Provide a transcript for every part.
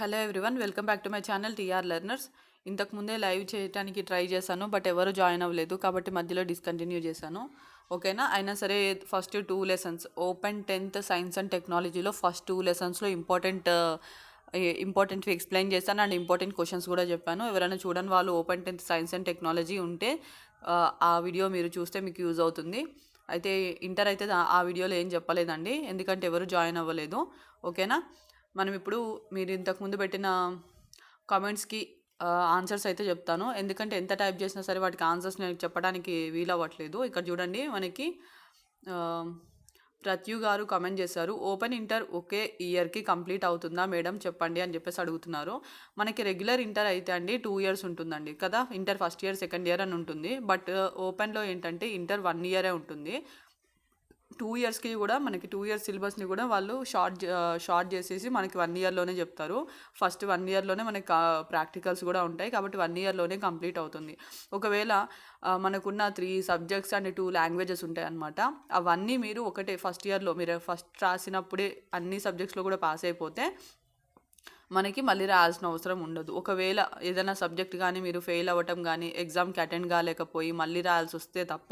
Hello everyone welcome back to my channel TR learners ఇంతకు ముందే live చేయడానికి try చేశాను బట్ ఎవరు జాయిన్ అవ్వలేదు కాబట్టి మధ్యలో డిస్కంటిన్యూ చేశాను. ఓకేనా? అయినా సరే first two lessons open tenth science and టెక్నాలజీలో ఫస్ట్ టూ లెసన్స్లో ఇంపార్టెంట్ ఇంపార్టెంట్ ఎక్స్ప్లెయిన్ చేశాను అండ్ ఇంపార్టెంట్ క్వశ్చన్స్ కూడా చెప్పాను. ఎవరైనా చూడని వాళ్ళు open tenth science and technology ఉంటే ఆ, వీడియో మీరు చూస్తే మీకు యూజ్ అవుతుంది. అయితే ఇంటర్ అయితే ఆ వీడియోలో ఏం చెప్పలేదండి. ఎందుకంటే ఎవరు జాయిన్ అవ్వలేదు. ఓకేనా? మనం ఇప్పుడు మీరు ఇంతకుముందు పెట్టిన కామెంట్స్కి ఆన్సర్స్ అయితే చెప్తాను. ఎందుకంటే ఎంత టైప్ చేసినా సరే వాటికి ఆన్సర్స్ నేను చెప్పడానికి వీలవ్వట్లేదు ఇక్కడ చూడండి మనకి ప్రత్యు గారు కమెంట్ చేశారు. ఓపెన్ ఇంటర్ ఒకే ఇయర్కి కంప్లీట్ అవుతుందా మేడం? చెప్పండి అని చెప్పేసి అడుగుతున్నారు. మనకి రెగ్యులర్ ఇంటర్ అయితే అండి టూ ఇయర్స్ ఉంటుందండి కదా? Inter first year second year అని ఉంటుంది. బట్ ఓపెన్లో ఏంటంటే ఇంటర్ వన్ ఇయరే ఉంటుంది. టూ ఇయర్స్కి కూడా మనకి టూ ఇయర్స్ సిలబస్ని కూడా వాళ్ళు షార్ట్ షార్ట్ చేసేసి మనకి వన్ ఇయర్లోనే చెప్తారు. ఫస్ట్ వన్ ఇయర్లోనే మనకి ప్రాక్టికల్స్ కూడా ఉంటాయి. కాబట్టి వన్ ఇయర్లోనే కంప్లీట్ అవుతుంది. ఒకవేళ మనకున్న three subjects and two languages ఉంటాయన్నమాట. అవన్నీ మీరు ఒకటే ఫస్ట్ ఇయర్లో మీరు ఫస్ట్ రాసినప్పుడే అన్ని సబ్జెక్ట్స్లో కూడా పాస్ అయిపోతే మనకి మళ్ళీ రాయాల్సిన అవసరం ఉండదు. ఒకవేళ ఏదైనా సబ్జెక్ట్ కానీ మీరు ఫెయిల్ అవ్వటం కానీ ఎగ్జామ్కి అటెండ్ కాలేకపోయి మళ్ళీ రాయాల్సి వస్తే తప్ప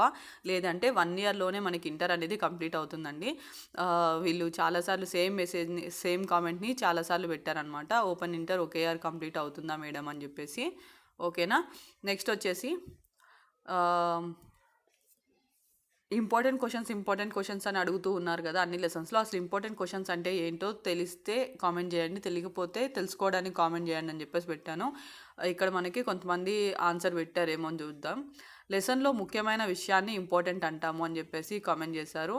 లేదంటే వన్ ఇయర్లోనే మనకి ఇంటర్ అనేది కంప్లీట్ అవుతుందండి. వీళ్ళు చాలాసార్లు సేమ్ మెసేజ్ని సేమ్ కామెంట్ని చాలాసార్లు పెట్టారనమాట ఓపెన్ ఇంటర్ ఒకే ఇయర్ కంప్లీట్ అవుతుందా మేడం అని చెప్పేసి. ఓకేనా? నెక్స్ట్ వచ్చేసి ఇంపార్టెంట్ క్వశ్చన్స్ ఇంపార్టెంట్ క్వశ్చన్స్ అని అడుగుతూ ఉన్నారు కదా అన్ని లెసన్స్లో అసలు ఇంపార్టెంట్ క్వశ్చన్స్ అంటే ఏంటో తెలిస్తే కామెంట్ చేయండి తెలియకపోతే తెలుసుకోవడానికి కామెంట్ చేయండి అని చెప్పేసి పెట్టాను. ఇక్కడ మనకి కొంతమంది ఆన్సర్ పెట్టారేమో అని చూద్దాం. లెసన్లో ముఖ్యమైన విషయాన్ని ఇంపార్టెంట్ అంటాము అని చెప్పేసి కామెంట్ చేశారు.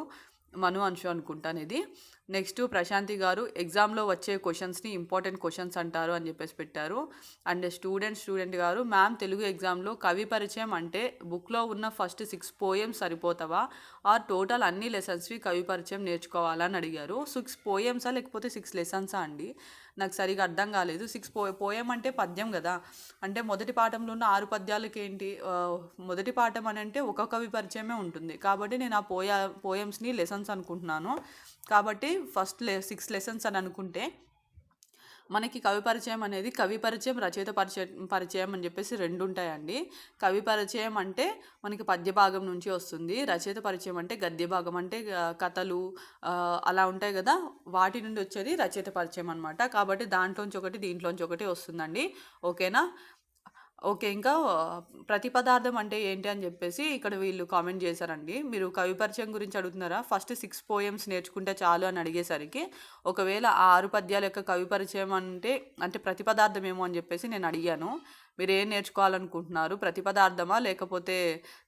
మను అంశు అనుకుంటాను ఇది నెక్స్ట్ ప్రశాంతి గారు ఎగ్జామ్లో వచ్చే క్వశ్చన్స్ని ఇంపార్టెంట్ క్వశ్చన్స్ అంటారు అని చెప్పేసి పెట్టారు. అండ్ స్టూడెంట్ స్టూడెంట్ గారు మ్యామ్ తెలుగు ఎగ్జామ్లో కవి పరిచయం అంటే బుక్లో ఉన్న ఫస్ట్ సిక్స్ పోయమ్స్ సరిపోతావా? ఆర్ టోటల్ అన్ని లెసన్స్వి కవి పరిచయం నేర్చుకోవాలని అడిగారు. సిక్స్ పోయమ్సా లేకపోతే సిక్స్ లెసన్సా అండి. నాకు సరిగా అర్థం కాలేదు. సిక్స్ పో పోయం అంటే పద్యం కదా. అంటే మొదటి పాఠంలో ఉన్న ఆరు పద్యాలకి ఏంటి మొదటి పాఠం అని అంటే ఒక్కొక్క విపరిచయమే ఉంటుంది. కాబట్టి నేను ఆ పోయా పోయమ్స్ని లెసన్స్ అనుకుంటున్నాను. కాబట్టి ఫస్ట్ లె సిక్స్ లెసన్స్ అని అనుకుంటే మనకి కవి పరిచయం అనేది కవి పరిచయం రచయిత పరిచయం పరిచయం అని చెప్పేసి రెండు ఉంటాయండి కవి పరిచయం అంటే మనకి పద్య భాగం నుంచి వస్తుంది. రచయిత పరిచయం అంటే గద్య భాగం అంటే కథలు అలా ఉంటాయి కదా. వాటి నుండి వచ్చేది రచయిత పరిచయం అనమాట కాబట్టి దాంట్లోంచి ఒకటి దీంట్లోంచి ఒకటి వస్తుందండి. ఓకేనా? ఓకే ఇంకా ప్రతిపదార్థం అంటే ఏంటి అని చెప్పేసి ఇక్కడ వీళ్ళు కామెంట్ చేశారండి. మీరు కవి పరిచయం గురించి అడుగుతున్నారా? ఫస్ట్ సిక్స్ పోయమ్స్ నేర్చుకుంటే చాలు అని అడిగేసరికి ఒకవేళ ఆ ఆరు పద్యాల యొక్క కవి పరిచయం అంటే అంటే ప్రతిపదార్థం ఏమో అని చెప్పేసి నేను అడిగాను. మీరు ఏం నేర్చుకోవాలనుకుంటున్నారు? ప్రతిపదార్థమా? లేకపోతే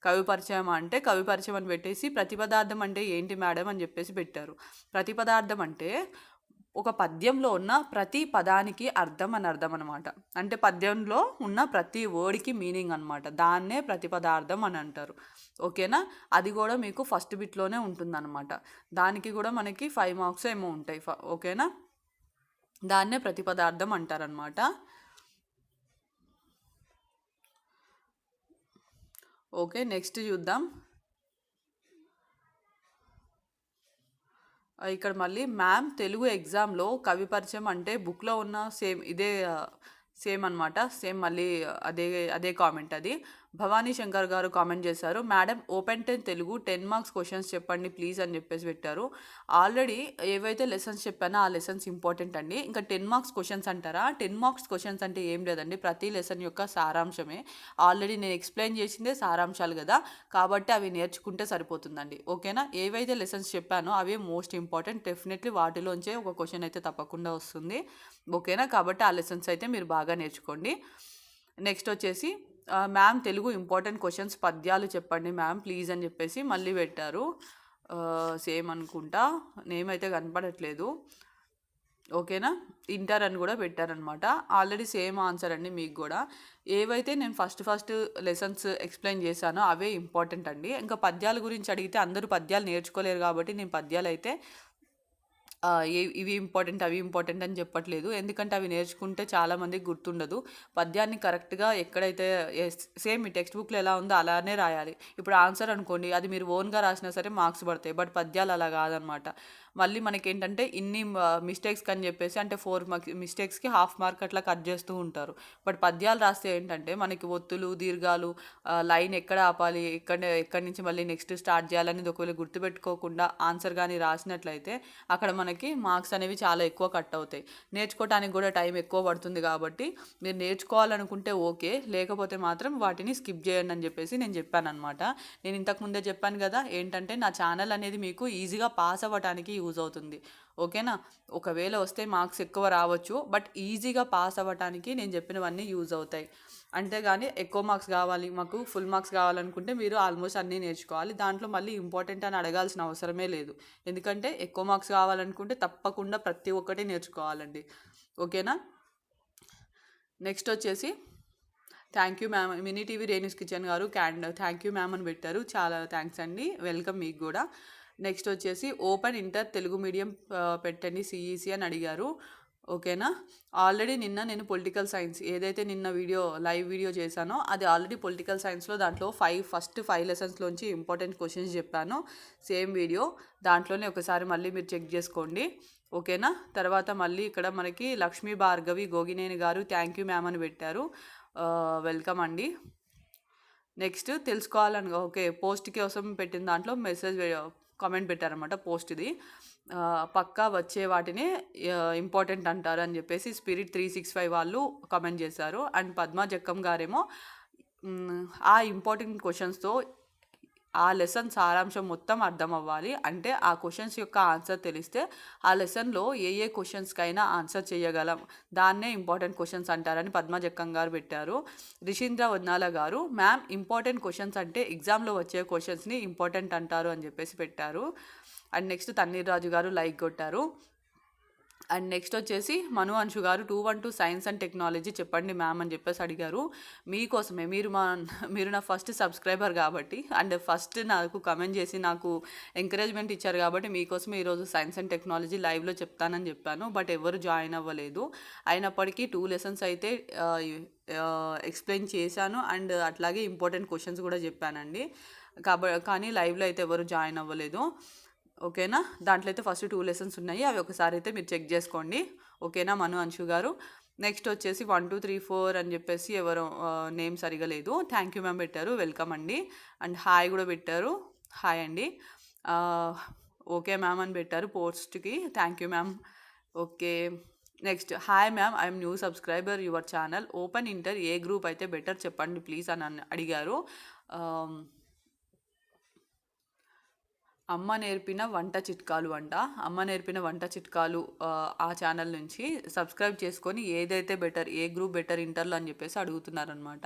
కవి పరిచయమా అంటే కవి పరిచయం అని పెట్టేసి ప్రతిపదార్థం అంటే ఏంటి మేడం అని చెప్పేసి పెట్టారు. ప్రతిపదార్థం అంటే ఒక పద్యంలో ఉన్న ప్రతి పదానికి అర్థం అని అర్థం అనమాట అంటే పద్యంలో ఉన్న ప్రతి వర్డ్కి మీనింగ్ అనమాట దాన్నే ప్రతిపదార్థం అని అంటారు. ఓకేనా? అది కూడా మీకు ఫస్ట్ బిట్లోనే ఉంటుందన్నమాట. దానికి కూడా మనకి ఫైవ్ మార్క్స్ ఏమో ఉంటాయి. ఫ- ఓకేనా? దాన్నే ప్రతిపదార్థం అంటారనమాట ఓకే నెక్స్ట్ చూద్దాం. ఇక్కడ మళ్ళీ మ్యామ్ తెలుగు ఎగ్జామ్లో కవి పరిచయం అంటే బుక్లో ఉన్న సేమ్ ఇదే సేమ్ అన్నమాట. సేమ్ మళ్ళీ అదే అదే కామెంట్ అది. భవానీ శంకర్ గారు కామెంట్ చేశారు madam open ten Telugu ten marks questions చెప్పండి ప్లీజ్ అని చెప్పేసి పెట్టారు. ఆల్రెడీ ఏవైతే లెసన్స్ చెప్పానో ఆ లెసన్స్ ఇంపార్టెంట్ అండి. ఇంకా టెన్ మార్క్స్ క్వశ్చన్స్ అంటారా? టెన్ మార్క్స్ క్వశ్చన్స్ అంటే ఏం లేదండి. ప్రతి లెసన్ యొక్క సారాంశమే. ఆల్రెడీ నేను ఎక్స్ప్లెయిన్ చేసిందే సారాంశాలు కదా. కాబట్టి అవి నేర్చుకుంటే సరిపోతుందండి. ఓకేనా? ఏవైతే లెసన్స్ చెప్పానో అవే మోస్ట్ ఇంపార్టెంట్. డెఫినెట్లీ వాటిలోంచే ఒక క్వశ్చన్ అయితే తప్పకుండా వస్తుంది. ఓకేనా? కాబట్టి ఆ లెసన్స్ అయితే మీరు బాగా నేర్చుకోండి. నెక్స్ట్ వచ్చేసి మ్యామ్ తెలుగు ఇంపార్టెంట్ క్వశ్చన్స్ పద్యాలు చెప్పండి మ్యామ్ ప్లీజ్ అని చెప్పేసి మళ్ళీ పెట్టారు. సేమ్ అనుకుంటా. నేమ్ అయితే కనపడట్లేదు. ఓకేనా? ఇంటర్ అని కూడా పెట్టారనమాట. ఆల్రెడీ సేమ్ ఆన్సర్ అండి మీకు కూడా. ఏవైతే నేను ఫస్ట్ ఫస్ట్ లెసన్స్ ఎక్స్ప్లెయిన్ చేశానో అవే ఇంపార్టెంట్ అండి. ఇంకా పద్యాల గురించి అడిగితే అందరూ పద్యాలు నేర్చుకోలేరు కాబట్టి నేను పద్యాలు అయితే ఏ- ఇవి ఇంపార్టెంట్ అవి ఇంపార్టెంట్ అని చెప్పట్లేదు. ఎందుకంటే అవి నేర్చుకుంటే చాలామందికి గుర్తుండదు. పద్యాన్ని కరెక్ట్గా ఎక్కడైతే సేమ్ ఈ టెక్స్ట్ బుక్లో ఎలా ఉందో అలానే రాయాలి. ఇప్పుడు ఆన్సర్ అనుకోండి అది మీరు ఓన్గా రాసినా సరే మార్క్స్ పడతాయి. బట్ పద్యాలు అలా కాదనమాట. మళ్ళీ మనకి ఏంటంటే ఇన్ని మిస్టేక్స్ అని చెప్పేసి అంటే ఫోర్ మిస్టేక్స్కి హాఫ్ మార్క్ అట్లా కట్ చేస్తూ ఉంటారు. బట్ పద్యాలు రాస్తే ఏంటంటే మనకి ఒత్తులు దీర్ఘాలు లైన్ ఎక్కడ ఆపాలి ఎక్కడ ఎక్కడి నుంచి మళ్ళీ నెక్స్ట్ స్టార్ట్ చేయాలనేది ఒకవేళ గుర్తుపెట్టుకోకుండా ఆన్సర్ కానీ రాసినట్లయితే అక్కడ మనకి మార్క్స్ అనేవి చాలా ఎక్కువ కట్ అవుతాయి. నేర్చుకోవటానికి కూడా టైం ఎక్కువ పడుతుంది కాబట్టి మీరు నేర్చుకోవాలనుకుంటే ఓకే లేకపోతే మాత్రం వాటిని స్కిప్ చేయండి అని చెప్పేసి నేను చెప్పాను అనమాట నేను ఇంతకు ముందే చెప్పాను కదా ఏంటంటే నా ఛానల్ అనేది మీకు ఈజీగా పాస్ అవ్వటానికి యూజ్ అవుతుంది. ఓకేనా? ఒకవేళ వస్తే మార్క్స్ ఎక్కువ రావచ్చు బట్ ఈజీగా పాస్ అవ్వటానికి నేను చెప్పినవన్నీ యూజ్ అవుతాయి. అంతేగాని ఎక్కువ మార్క్స్ కావాలి మాకు ఫుల్ మార్క్స్ కావాలనుకుంటే మీరు ఆల్మోస్ట్ అన్నీ నేర్చుకోవాలి. దాంట్లో మళ్ళీ ఇంపార్టెంట్ అని అడగాల్సిన అవసరమే లేదు. ఎందుకంటే ఎక్కువ మార్క్స్ కావాలనుకుంటే తప్పకుండా ప్రతి ఒక్కటి నేర్చుకోవాలండి. ఓకేనా? నెక్స్ట్ వచ్చేసి thank you ma'am. Mini TV Renu's kitchen garu క్యాండ్ thank you ma'am అని పెట్టారు. చాలా థ్యాంక్స్ అండి. వెల్కమ్ మీకు కూడా. నెక్స్ట్ వచ్చేసి ఓపెన్ ఇంటర్ తెలుగు మీడియం పెట్టండి సిఈసి అని అడిగారు. ఓకేనా? ఆల్రెడీ నిన్న నేను పొలిటికల్ సైన్స్ ఏదైతే నిన్న వీడియో లైవ్ వీడియో చేశానో అది ఆల్రెడీ పొలిటికల్ సైన్స్లో దాంట్లో ఫైవ్ ఫస్ట్ ఫైవ్ లెసన్స్లోంచి ఇంపార్టెంట్ క్వశ్చన్స్ చెప్పాను. Same video. దాంట్లోనే ఒకసారి మళ్ళీ మీరు చెక్ చేసుకోండి. ఓకేనా? తర్వాత మళ్ళీ ఇక్కడ మనకి లక్ష్మీ భార్గవి గోగినేని గారు థ్యాంక్ యూ మ్యామ్ అని పెట్టారు. వెల్కమ్ అండి. నెక్స్ట్ తెలుసుకోవాలని ఓకే పోస్ట్ కోసం పెట్టిన దాంట్లో మెసేజ్ కామెంట్ పెట్టారనమాట పోస్ట్ది. పక్కా వచ్చే వాటిని ఇంపార్టెంట్ అంటారు అని చెప్పేసి స్పిరిట్ త్రీ సిక్స్ ఫైవ్ వాళ్ళు కామెంట్ చేశారు. అండ్ పద్మా జక్కం గారేమో ఆ ఇంపార్టెంట్ క్వశ్చన్స్తో ఆ లెసన్ సారాంశం మొత్తం అర్థం అవ్వాలి. అంటే ఆ క్వశ్చన్స్ యొక్క ఆన్సర్ తెలిస్తే ఆ లెసన్లో ఏ ఏ క్వశ్చన్స్కైనా ఆన్సర్ చేయగలం. దాన్నే ఇంపార్టెంట్ క్వశ్చన్స్ అంటారని పద్మా జక్కం గారు పెట్టారు. రిషీంద్ర వద్నాల గారు మ్యామ్ ఇంపార్టెంట్ క్వశ్చన్స్ అంటే ఎగ్జామ్లో వచ్చే క్వశ్చన్స్ని ఇంపార్టెంట్ అంటారు అని చెప్పేసి పెట్టారు. అండ్ నెక్స్ట్ తన్నీర్ రాజు గారు లైక్ కొట్టారు. అండ్ నెక్స్ట్ వచ్చేసి Manu Anshu garu two one two science and technology చెప్పండి మ్యామ్ అని చెప్పేసి అడిగారు. మీకోసమే మీరు మా మీరు నా ఫస్ట్ సబ్స్క్రైబర్ కాబట్టి అండ్ ఫస్ట్ నాకు కమెంట్ చేసి నాకు ఎంకరేజ్మెంట్ ఇచ్చారు కాబట్టి మీకోసమే ఈరోజు సైన్స్ అండ్ టెక్నాలజీ లైవ్లో చెప్తానని చెప్పాను. బట్ ఎవరు జాయిన్ అవ్వలేదు. అయినప్పటికీ టూ లెసన్స్ అయితే ఎక్స్ప్లెయిన్ చేశాను. అండ్ అట్లాగే ఇంపార్టెంట్ క్వశ్చన్స్ కూడా చెప్పానండి. కాబ కానీ లైవ్లో అయితే ఎవరు జాయిన్ అవ్వలేదు. ఓకేనా? దాంట్లో అయితే ఫస్ట్ టూ లెసన్స్ ఉన్నాయి. అవి ఒకసారి అయితే మీరు చెక్ చేసుకోండి. ఓకేనా మను అంశు గారు? నెక్స్ట్ వచ్చేసి వన్ టూ త్రీ ఫోర్ అని చెప్పేసి ఎవరు నేమ్ సరిగా లేదు. థ్యాంక్ యూ మ్యామ్ పెట్టారు. వెల్కమ్ అండి. అండ్ హాయ్ కూడా పెట్టారు. హాయ్ అండి. ఓకే మ్యామ్ అని పెట్టారు పోస్ట్కి thank you ma'am okay next hi ma'am I'm new subscriber your channel open inter A group అయితే బెటర్ చెప్పండి ప్లీజ్ అని అడిగారు. అమ్మ నేర్పిన వంట చిట్కాలు అంట. అమ్మ నేర్పిన వంట చిట్కాలు ఆ, ఛానల్ నుంచి సబ్స్క్రైబ్ చేసుకొని ఏదైతే బెటర్ ఏ గ్రూప్ బెటర్ ఇంటర్లో అని చెప్పేసి అడుగుతున్నారనమాట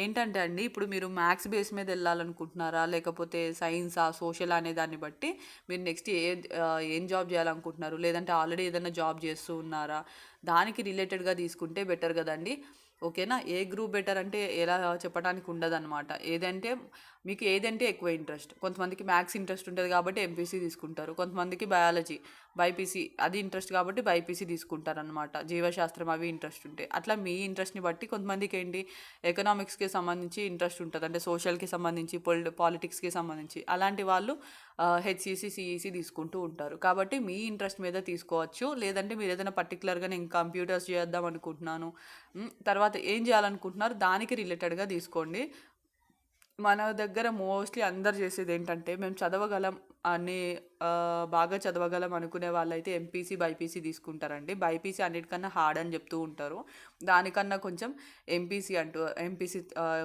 ఏంటంటే అండి ఇప్పుడు మీరు మ్యాథ్స్ బేస్ మీద వెళ్ళాలనుకుంటున్నారా? లేకపోతే సైన్సా సోషల్ అనే దాన్ని బట్టి మీరు నెక్స్ట్ ఏ ఏం జాబ్ చేయాలనుకుంటున్నారు? లేదంటే ఆల్రెడీ ఏదైనా జాబ్ చేస్తూ ఉన్నారా? దానికి రిలేటెడ్గా తీసుకుంటే బెటర్ కదండి. ఓకేనా? ఏ గ్రూప్ బెటర్ అంటే ఎలా చెప్పడానికి ఉండదు అనమాట ఏదంటే మీకు ఏదంటే ఎక్కువ ఇంట్రెస్ట్. కొంతమందికి మ్యాథ్స్ ఇంట్రెస్ట్ ఉంటుంది కాబట్టి ఎంపీసీ తీసుకుంటారు. కొంతమందికి బయాలజీ బైపీసీ అది ఇంట్రెస్ట్ కాబట్టి బైపీసీ తీసుకుంటారు అనమాట జీవశాస్త్రం అవి ఇంట్రెస్ట్ ఉంటాయి అట్లా మీ ఇంట్రెస్ట్ని బట్టి కొంతమందికి ఏంటి? ఎకనామిక్స్కి సంబంధించి ఇంట్రెస్ట్ ఉంటుంది. అంటే సోషల్కి సంబంధించి పొలి పాలిటిక్స్కి సంబంధించి. అలాంటి వాళ్ళు హెచ్సిసి సిఈసీ తీసుకుంటూ ఉంటారు. కాబట్టి మీ ఇంట్రెస్ట్ మీద తీసుకోవచ్చు. లేదంటే మీరు ఏదైనా పర్టికులర్గా నేను కంప్యూటర్స్ చేద్దాం అనుకుంటున్నాను. తర్వాత ఏం చేయాలనుకుంటున్నారు? దానికి రిలేటెడ్గా తీసుకోండి. మన దగ్గర మోస్ట్లీ అందరు చేసేది ఏంటంటే మేము చదవగలం అని బాగా చదవగలం అనుకునే వాళ్ళైతే ఎంపీసీ బైపీసీ తీసుకుంటారండి. బైపీసీ అన్నిటికన్నా హార్డ్ అని చెప్తూ ఉంటారు. దానికన్నా కొంచెం ఎంపీసీ అంటూ ఎంపీసీ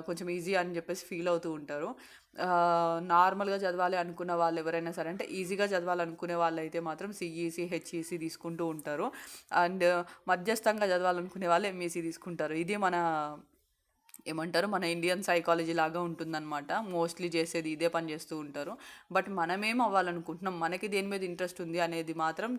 కొంచెం ఈజీ అని చెప్పేసి ఫీల్ అవుతూ ఉంటారు. నార్మల్గా చదవాలి అనుకున్న వాళ్ళు ఎవరైనా సరే అంటే ఈజీగా చదవాలనుకునే వాళ్ళు అయితే మాత్రం సిఈసి హెచ్ఈసి తీసుకుంటూ ఉంటారు. అండ్ మధ్యస్థంగా చదవాలనుకునే వాళ్ళు ఎంఈసీ తీసుకుంటారు. ఇది మన ఏమంటారు మన ఇండియన్ సైకాలజీ లాగా ఉంటుందన్నమాట. మోస్ట్లీ చేసేది ఇదే పని చేస్తూ ఉంటారు. బట్ మనమేం అవ్వాలనుకుంటున్నాం మనకి దేని మీద ఇంట్రెస్ట్ ఉంది అనేది మాత్రం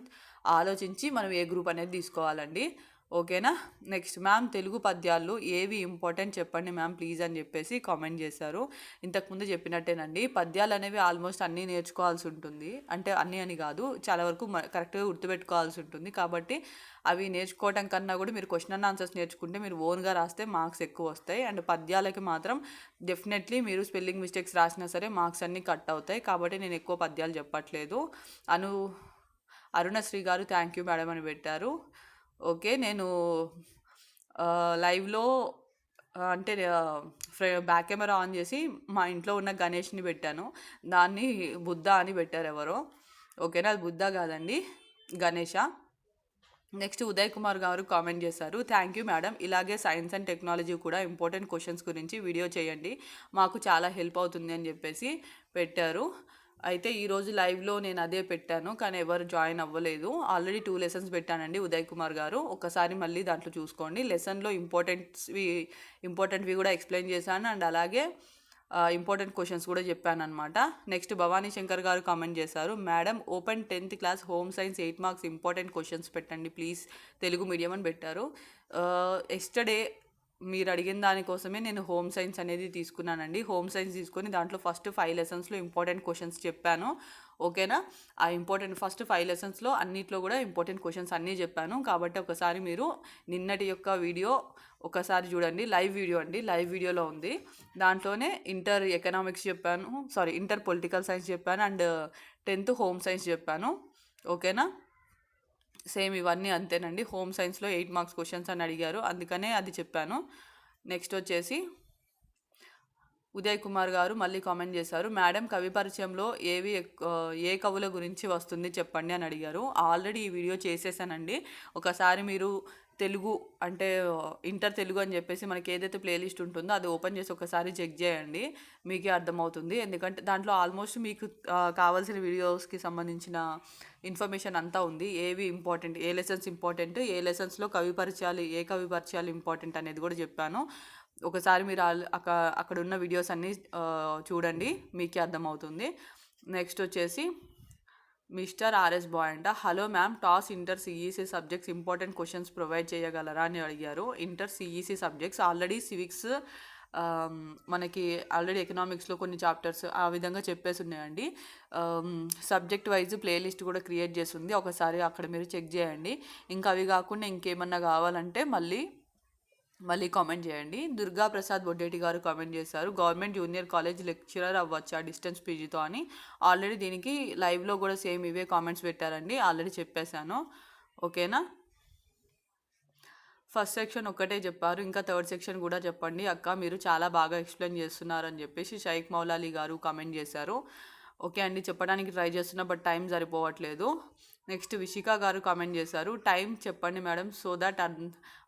ఆలోచించి మనం ఏ గ్రూప్ అనేది తీసుకోవాలండి. ఓకేనా? నెక్స్ట్ మ్యామ్ తెలుగు పద్యాలు ఏవి ఇంపార్టెంట్ చెప్పండి మ్యామ్ ప్లీజ్ అని చెప్పేసి కామెంట్ చేశారు. ఇంతకుముందు చెప్పినట్టేనండి పద్యాలు అనేవి ఆల్మోస్ట్ అన్నీ నేర్చుకోవాల్సి ఉంటుంది. అంటే అన్నీ అని కాదు చాలా వరకు కరెక్ట్గా గుర్తుపెట్టుకోవాల్సి ఉంటుంది. కాబట్టి అవి నేర్చుకోవటం కన్నా కూడా మీరు క్వశ్చన్ అండ్ ఆన్సర్స్ నేర్చుకుంటే మీరు ఓన్గా రాస్తే మార్క్స్ ఎక్కువ వస్తాయి. అండ్ పద్యాలకి మాత్రం డెఫినెట్లీ మీరు స్పెల్లింగ్ మిస్టేక్స్ రాసినా సరే మార్క్స్ అన్నీ కట్ అవుతాయి. కాబట్టి నేను ఎక్కువ పద్యాలు చెప్పట్లేదు. అను అరుణశ్రీ గారు థ్యాంక్ యూ మేడం అని పెట్టారు. ఓకే నేను లైవ్లో అంటే ఆ, బ్యాక్ కెమెరా ఆన్ చేసి మా ఇంట్లో ఉన్న గణేష్ని పెట్టాను. దాన్ని బుద్ధ అని పెట్టారు ఎవరో ఓకేనా అది బుద్ధ కాదండి గణేష. నెక్స్ట్ ఉదయ్ కుమార్ గారు కామెంట్ చేశారు థ్యాంక్ యూ మేడం ఇలాగే సైన్స్ అండ్ టెక్నాలజీ కూడా ఇంపార్టెంట్ క్వశ్చన్స్ గురించి వీడియో చేయండి మాకు చాలా హెల్ప్ అవుతుంది అని చెప్పేసి పెట్టారు. అయితే ఈరోజు లైవ్లో నేను అదే పెట్టాను కానీ ఎవరు జాయిన్ అవ్వలేదు. ఆల్రెడీ టూ లెసన్స్ పెట్టానండి ఉదయ్ కుమార్ గారు. ఒకసారి మళ్ళీ దాంట్లో చూసుకోండి. లెసన్లో ఇంపార్టెంట్స్వి ఇంపార్టెంట్వి కూడా ఎక్స్ప్లెయిన్ చేశాను అండ్ అలాగే ఇంపార్టెంట్ క్వశ్చన్స్ కూడా చెప్పాను అనమాట నెక్స్ట్ భవానీ శంకర్ గారు కామెంట్ చేశారు madam open tenth class home science eight marks important questions పెట్టండి ప్లీజ్. తెలుగు మీడియం అని పెట్టారు. ఎస్టర్డే మీరు అడిగిన దానికోసమే నేను హోమ్ సైన్స్ అనేది తీసుకున్నానండి. హోమ్ సైన్స్ తీసుకొని దాంట్లో ఫస్ట్ ఫైవ్ లెసన్స్లో ఇంపార్టెంట్ క్వశ్చన్స్ చెప్పాను. ఓకేనా? ఆ ఇంపార్టెంట్ ఫస్ట్ ఫైవ్ లెసన్స్లో అన్నిట్లో కూడా ఇంపార్టెంట్ క్వశ్చన్స్ అన్నీ చెప్పాను. కాబట్టి ఒకసారి మీరు నిన్నటి యొక్క వీడియో ఒకసారి చూడండి. లైవ్ వీడియో అండి. లైవ్ వీడియోలో ఉంది. దాంట్లోనే ఇంటర్ ఎకనామిక్స్ చెప్పాను. సారీ ఇంటర్ పొలిటికల్ సైన్స్ చెప్పాను. అండ్ టెన్త్ హోమ్ సైన్స్ చెప్పాను. ఓకేనా? సేమ్ ఇవన్నీ అంతేనండి. హోమ్ సైన్స్లో ఎయిట్ మార్క్స్ క్వశ్చన్స్ అని అడిగారు. అందుకనే అది చెప్పాను. నెక్స్ట్ వచ్చేసి ఉదయ్ కుమార్ గారు మళ్ళీ కామెంట్ చేశారు. మేడం కవి పరిచయంలో ఏవి ఏ కవుల గురించి వస్తుంది చెప్పండి అని అడిగారు. ఆల్రెడీ ఈ వీడియో చేసేసానండి. ఒకసారి మీరు తెలుగు అంటే ఇంటర్ తెలుగు అని చెప్పేసి మనకి ఏదైతే ప్లేలిస్ట్ ఉంటుందో అది ఓపెన్ చేసి ఒకసారి చెక్ చేయండి. మీకే అర్థమవుతుంది. ఎందుకంటే దాంట్లో ఆల్మోస్ట్ మీకు కావాల్సిన వీడియోస్కి సంబంధించిన ఇన్ఫర్మేషన్ అంతా ఉంది. ఏవి ఇంపార్టెంట్ ఏ లెసన్స్ ఇంపార్టెంట్ ఏ లెసన్స్లో కవి పరిచయాలు ఏ కవి పరిచయాలు ఇంపార్టెంట్ అనేది కూడా చెప్పాను. ఒకసారి మీరు అక్క అక్కడ ఉన్న వీడియోస్ అన్నీ చూడండి. మీకే అర్థమవుతుంది. నెక్స్ట్ వచ్చేసి మిస్టర్ ఆర్ఎస్ బాయ్ అంట. Hello ma'am TOSS inter CEC subjects important questions provide చేయగలరా? అని అడిగారు. Inter CEC subjects already civics మనకి ఆల్రెడీ ఎకనామిక్స్లో కొన్ని చాప్టర్స్ ఆ విధంగా చెప్పేసి ఉన్నాయండి. సబ్జెక్ట్ వైజ్ ప్లేలిస్ట్ కూడా క్రియేట్ చేసి ఉంది. ఒకసారి అక్కడ మీరు చెక్ చేయండి. ఇంకా అవి కాకుండా ఇంకేమన్నా కావాలంటే మళ్ళీ మళ్ళీ కామెంట్ చేయండి. దుర్గా ప్రసాద్ బొడ్డేటి గారు కామెంట్ చేశారు. గవర్నమెంట్ జూనియర్ కాలేజ్ లెక్చరర్ అవ్వచ్చా డిస్టెన్స్ పీజీతో అని. ఆల్రెడీ దీనికి లైవ్లో కూడా సేమ్ ఇవే కామెంట్స్ పెట్టారండి. ఆల్రెడీ చెప్పేశాను. ఓకేనా ఫస్ట్ సెక్షన్ ఒక్కటే చెప్పారు. ఇంకా థర్డ్ సెక్షన్ కూడా చెప్పండి. అక్క మీరు చాలా బాగా ఎక్స్ప్లెయిన్ చేస్తున్నారు అని చెప్పేసి షైక్ మౌలాలి గారు కామెంట్ చేశారు. ఓకే అండి. చెప్పడానికి ట్రై చేస్తున్నా బట్ టైం సరిపోవట్లేదు. నెక్స్ట్ విషిక గారు కామెంట్ చేశారు టైం చెప్పండి మేడం సో దట్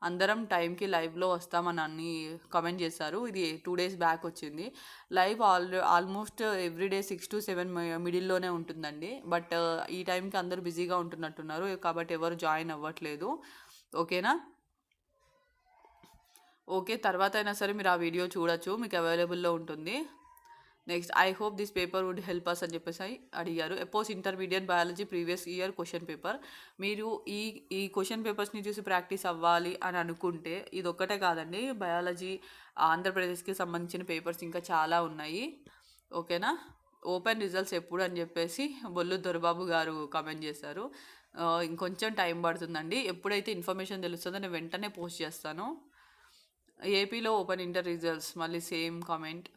అందరం టైంకి లైవ్లో వస్తామని అన్ని కామెంట్ చేశారు. ఇది టూ డేస్ బ్యాక్ వచ్చింది. Live all almost everyday six to seven మిడిల్లోనే ఉంటుందండి. బట్ ఈ టైంకి అందరూ బిజీగా ఉంటున్నట్టున్నారు. కాబట్టి ఎవరు జాయిన్ అవ్వట్లేదు. ఓకేనా? ఓకే తర్వాత అయినా సరే మీరు ఆ వీడియో చూడొచ్చు. మీకు అవైలబుల్లో ఉంటుంది. Next I hope this paper would help us అని చెప్పేసి అడిగారు. ఎపోజ్ intermediate biology previous year question paper మీరు ఈ ఈ క్వశ్చన్ పేపర్స్ని చూసి ప్రాక్టీస్ అవ్వాలి అని అనుకుంటే ఇది ఒక్కటే కాదండి. బయాలజీ ఆంధ్రప్రదేశ్కి సంబంధించిన పేపర్స్ ఇంకా చాలా ఉన్నాయి. ఓకేనా? ఓపెన్ రిజల్ట్స్ ఎప్పుడు అని చెప్పేసి బొల్లు దొరబాబు గారు కమెంట్ చేశారు. ఇంకొంచెం టైం పడుతుందండి. ఎప్పుడైతే ఇన్ఫర్మేషన్ తెలుస్తుందో నేను వెంటనే పోస్ట్ చేస్తాను. ఏపీలో ఓపెన్ ఇంటర్ రిజల్ట్స్ మళ్ళీ సేమ్ కామెంట్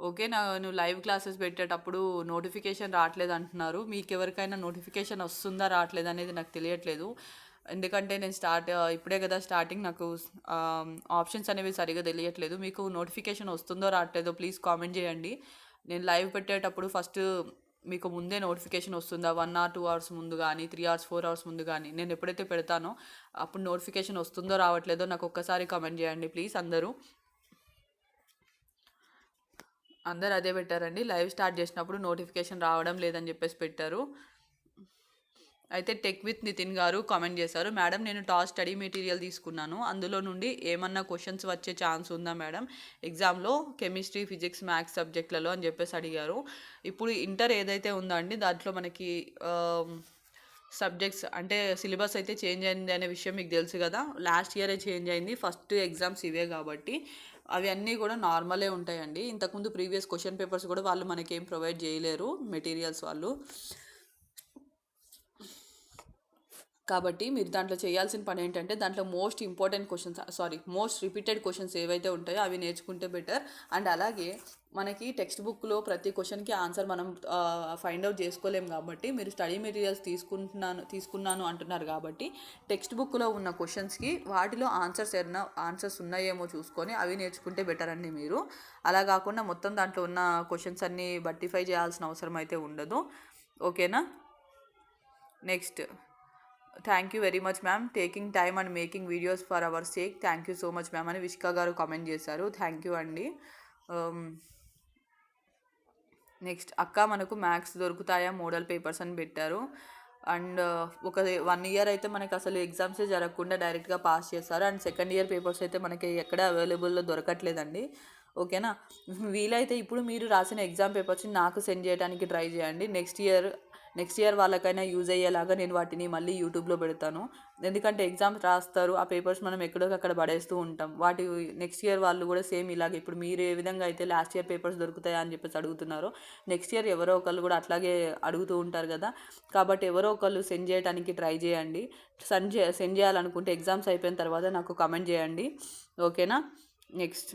ఓకే నా నువ్వు లైవ్ క్లాసెస్ పెట్టేటప్పుడు నోటిఫికేషన్ రావట్లేదు అంటున్నారు మీకు ఎవరికైనా నోటిఫికేషన్ వస్తుందా రావట్లేదు అనేది నాకు తెలియట్లేదు. ఎందుకంటే నేను స్టార్ట్ ఇప్పుడే కదా స్టార్టింగ్ నాకు ఆప్షన్స్ అనేవి సరిగా తెలియట్లేదు. మీకు నోటిఫికేషన్ వస్తుందో రావట్లేదో ప్లీజ్ కామెంట్ చేయండి. నేను లైవ్ పెట్టేటప్పుడు ఫస్ట్ మీకు ముందే నోటిఫికేషన్ వస్తుందా? వన్ ఆర్ టూ అవర్స్ ముందు కానీ త్రీ అవర్స్ ఫోర్ అవర్స్ ముందు కానీ నేను ఎప్పుడైతే పెడతానో అప్పుడు నోటిఫికేషన్ వస్తుందో రావట్లేదో నాకు ఒక్కసారి కామెంట్ చేయండి ప్లీజ్ అందరూ. అందరు అదే పెట్టారండి. లైవ్ స్టార్ట్ చేసినప్పుడు నోటిఫికేషన్ రావడం లేదని చెప్పేసి పెట్టారు. అయితే టెక్ విత్ నితిన్ గారు కామెంట్ చేశారు మేడం నేను టాస్ స్టడీ మెటీరియల్ తీసుకున్నాను. అందులో నుండి ఏమన్నా క్వశ్చన్స్ వచ్చే ఛాన్స్ ఉందా మేడం? ఎగ్జామ్లో కెమిస్ట్రీ ఫిజిక్స్ మ్యాథ్స్ సబ్జెక్టులలో అని చెప్పేసి అడిగారు. ఇప్పుడు ఇంటర్ ఏదైతే ఉందా అండి దాంట్లో మనకి సబ్జెక్ట్స్ అంటే సిలబస్ అయితే చేంజ్ అయింది అనే విషయం మీకు తెలుసు కదా. లాస్ట్ ఇయరే చేంజ్ అయింది. ఫస్ట్ ఎగ్జామ్స్ ఇవే కాబట్టి. అవి అన్నీ కూడా నార్మలే ఉంటాయండి. ఇంతకుముందు ప్రీవియస్ క్వశ్చన్ పేపర్స్ కూడా వాళ్ళు మనకేం ప్రొవైడ్ చేయలేరు మెటీరియల్స్ వాళ్ళు. కాబట్టి మీరు దాంట్లో చేయాల్సిన పని ఏంటంటే దాంట్లో most important questions sorry most repeated questions ఏవైతే ఉంటాయో అవి నేర్చుకుంటే బెటర్ అండ్ అలాగే మనకి టెక్స్ట్ బుక్లో ప్రతి క్వశ్చన్కి ఆన్సర్ మనం ఫైండ్ అవుట్ చేసుకోలేం కాబట్టి మీరు స్టడీ మెటీరియల్స్ తీసుకుంటున్నాను తీసుకున్నాను అంటున్నారు కాబట్టి టెక్స్ట్ బుక్లో ఉన్న క్వశ్చన్స్కి వాటిలో ఆన్సర్స్ ఏమైనా ఆన్సర్స్ ఉన్నాయేమో చూసుకొని అవి నేర్చుకుంటే బెటర్ అండి మీరు. అలా కాకుండా మొత్తం దాంట్లో ఉన్న క్వశ్చన్స్ అన్నీ బట్టిఫై చేయాల్సిన అవసరం అయితే ఉండదు. ఓకేనా next thank you very much ma'am taking time and making videos for our sake thank you so much ma'am అని విష్కా గారు కామెంట్ చేశారు. థ్యాంక్ యూ అండి. Um, నెక్స్ట్ అక్క మనకు మ్యాథ్స్ దొరుకుతాయా? మోడల్ పేపర్స్ అని పెట్టారు. అండ్ uh, ఒక వన్ ఇయర్ అయితే మనకి అసలు ఎగ్జామ్సే జరగకుండా డైరెక్ట్గా పాస్ చేస్తారు అండ్ సెకండ్ ఇయర్ పేపర్స్ అయితే మనకి ఎక్కడ అవైలబుల్లో దొరకట్లేదండి. ఓకేనా వీలైతే ఇప్పుడు మీరు రాసిన ఎగ్జామ్ పేపర్స్ని నాకు సెండ్ చేయడానికి ట్రై చేయండి. నెక్స్ట్ ఇయర్ నెక్స్ట్ ఇయర్ వాళ్ళకైనా యూజ్ అయ్యేలాగా నేను వాటిని మళ్ళీ యూట్యూబ్లో పెడతాను. ఎందుకంటే ఎగ్జామ్స్ రాస్తారు ఆ పేపర్స్ మనం ఎక్కడో అక్కడ పడేస్తూ ఉంటాం. వాటి నెక్స్ట్ ఇయర్ వాళ్ళు కూడా సేమ్ ఇలాగ ఇప్పుడు మీరు ఏ విధంగా అయితే లాస్ట్ ఇయర్ పేపర్స్ దొరుకుతాయా అని చెప్పేసి అడుగుతున్నారో నెక్స్ట్ ఇయర్ ఎవరో ఒకళ్ళు కూడా అట్లాగే అడుగుతూ ఉంటారు కదా. కాబట్టి ఎవరో ఒకళ్ళు సెండ్ చేయడానికి ట్రై చేయండి. సెండ్ చే సెండ్ చేయాలనుకుంటే ఎగ్జామ్స్ అయిపోయిన తర్వాత నాకు కమెంట్ చేయండి. ఓకేనా? నెక్స్ట్.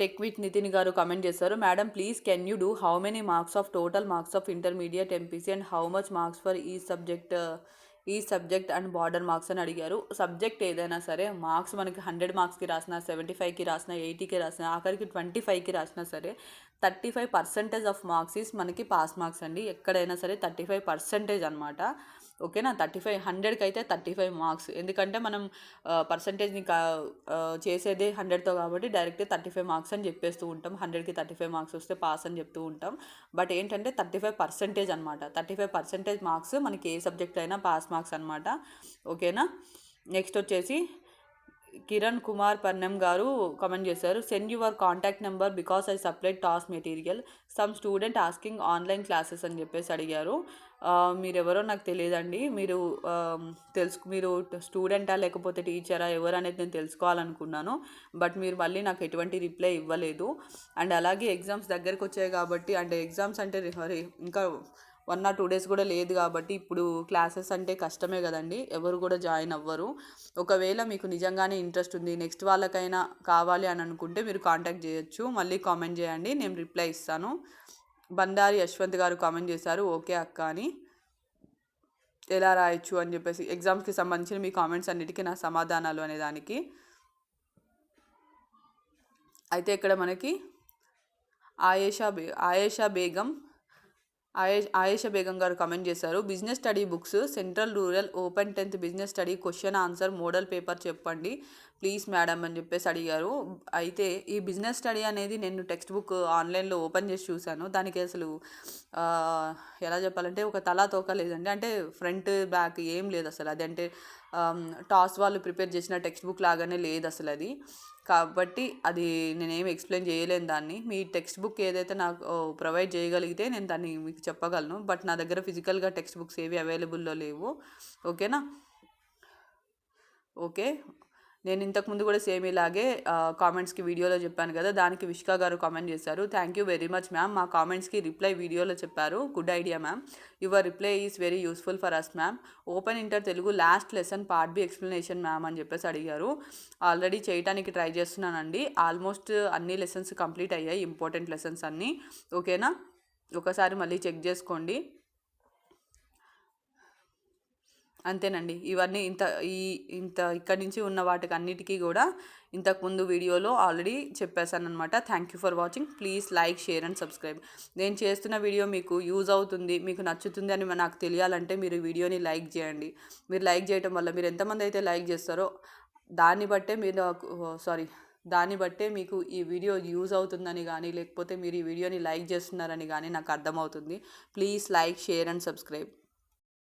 టెక్ విత్ నితిన్ గారు కమెంట్ చేశారు. Madam please can you do how many marks of total marks of intermediate MPC and how much marks for ఈ సబ్జెక్ట్ ఈ సబ్జెక్ట్ అండ్ బార్డర్ మార్క్స్ అని అడిగారు. సబ్జెక్ట్ ఏదైనా సరే మార్క్స్ మనకి హండ్రెడ్ మార్క్స్కి రాసిన సెవెంటీ ఫైవ్కి రాసిన ఎయిటీకి రాసిన ఆఖరికి ట్వంటీ ఫైవ్కి రాసినా సరే thirty five percentage of marks is మనకి పాస్ మార్క్స్ అండి. ఎక్కడైనా సరే థర్టీ ఫైవ్ పర్సెంటేజ్ అనమాట ఓకేనా? థర్టీ ఫైవ్ హండ్రెడ్కి అయితే థర్టీ ఫైవ్ మార్క్స్. ఎందుకంటే మనం పర్సంటేజ్ని కా చేసేదే హండ్రెడ్తో కాబట్టి డైరెక్ట్ థర్టీ ఫైవ్ మార్క్స్ అని చెప్పేస్తూ ఉంటాం. హండ్రెడ్కి థర్టీ ఫైవ్ మార్క్స్ వస్తే పాస్ అని చెప్తూ ఉంటాం. బట్ ఏంటంటే థర్టీ ఫైవ్ పర్సెంటేజ్ అనమాట థర్టీ ఫైవ్ పర్సెంటేజ్ మార్క్స్ మనకి ఏ సబ్జెక్ట్ అయినా పాస్ మార్క్స్ అనమాట ఓకేనా? నెక్స్ట్ వచ్చేసి కిరణ్ కుమార్ పన్నం గారు కమెంట్ చేశారు. Send your contact number because I supplied TOSS material some student asking online classes అని చెప్పేసి అడిగారు. మీరెవరో నాకు తెలియదండి. మీరు తెలుసు మీరు స్టూడెంటా లేకపోతే టీచరా ఎవరు అనేది నేను తెలుసుకోవాలనుకున్నాను. బట్ మీరు మళ్ళీ నాకు ఎటువంటి రిప్లై ఇవ్వలేదు. అండ్ అలాగే ఎగ్జామ్స్ దగ్గరికి వచ్చాయి కాబట్టి అంటే ఎగ్జామ్స్ అంటే మరి ఇంకా వన్ ఆర్ టూ డేస్ కూడా లేదు కాబట్టి ఇప్పుడు క్లాసెస్ అంటే కష్టమే కదండి. ఎవరు కూడా జాయిన్ అవ్వరు. ఒకవేళ మీకు నిజంగానే ఇంట్రెస్ట్ ఉంది నెక్స్ట్ వాళ్ళకైనా కావాలి అని అనుకుంటే మీరు కాంటాక్ట్ చేయొచ్చు. మళ్ళీ కామెంట్ చేయండి నేను రిప్లై ఇస్తాను. బండారి యశ్వంత్ గారు కామెంట్ చేశారు ఓకే అక్క అని. ఎలా రాయొచ్చు అని చెప్పేసి ఎగ్జామ్స్కి సంబంధించిన మీ కామెంట్స్ అన్నిటికీ నా సమాధానాలు అనే దానికి. అయితే ఇక్కడ మనకి ఆయేషా బే ఆయేషా బేగం ఆయే ఆయేష బేగం గారు కమెంట్ చేశారు. Business study books central rural open tenth business study question answer model paper చెప్పండి ప్లీజ్ మేడం అని చెప్పేసి అడిగారు. అయితే ఈ బిజినెస్ స్టడీ అనేది నేను టెక్స్ట్ బుక్ ఆన్లైన్లో ఓపెన్ చేసి చూశాను. దానికి అసలు ఎలా చెప్పాలంటే ఒక తలా తోక లేదండి. అంటే ఫ్రంట్ బ్యాక్ ఏం లేదు అసలు. అది అంటే టాస్ వాళ్ళు ప్రిపేర్ చేసిన టెక్స్ట్ బుక్ లాగానే లేదు అసలు అది కాబట్టి అది నేనేమి ఎక్స్ప్లెయిన్ చేయలేను దాన్ని. మీ టెక్స్ట్ బుక్ ఏదైతే నాకు ప్రొవైడ్ చేయగలిగితే నేను దాన్ని మీకు చెప్పగలను. బట్ నా దగ్గర ఫిజికల్గా టెక్స్ట్ బుక్స్ ఏవి అవైలబుల్లో లేవు. ఓకేనా? ఓకే? నేను ఇంతకుముందు కూడా సేమ్ ఇలాగే కామెంట్స్కి వీడియోలో చెప్పాను కదా దానికి విష్కా గారు కామెంట్ చేశారు. Thank you very much ma'am మా కామెంట్స్కి రిప్లై వీడియోలో చెప్పారు. Good idea ma'am your reply is very useful for us ma'am open inter Telugu last lesson part B explanation ma'am అని చెప్పేసి అడిగారు. ఆల్రెడీ చేయడానికి ట్రై చేస్తున్నానండి. ఆల్మోస్ట్ అన్ని లెసన్స్ కంప్లీట్ అయ్యాయి ఇంపార్టెంట్ లెసన్స్ అన్నీ. ఓకేనా ఒకసారి మళ్ళీ చెక్ చేసుకోండి. అంతేనండి. ఇవన్నీ ఇంత ఈ ఇంత ఇక్కడి నుంచి ఉన్న వాటికి అన్నిటికీ కూడా ఇంతకుముందు వీడియోలో ఆల్రెడీ చెప్పేశాను అనమాట thank you for watching please like share and subscribe నేను చేస్తున్న వీడియో మీకు యూజ్ అవుతుంది మీకు నచ్చుతుంది అని నాకు తెలియాలంటే మీరు వీడియోని లైక్ చేయండి. మీరు లైక్ చేయటం వల్ల మీరు ఎంతమంది అయితే లైక్ చేస్తారో దాన్ని బట్టే మీరు సారీ దాన్ని బట్టే మీకు ఈ వీడియో యూజ్ అవుతుందని కానీ లేకపోతే మీరు ఈ వీడియోని లైక్ చేస్తున్నారని కానీ నాకు అర్థమవుతుంది. Please like share and subscribe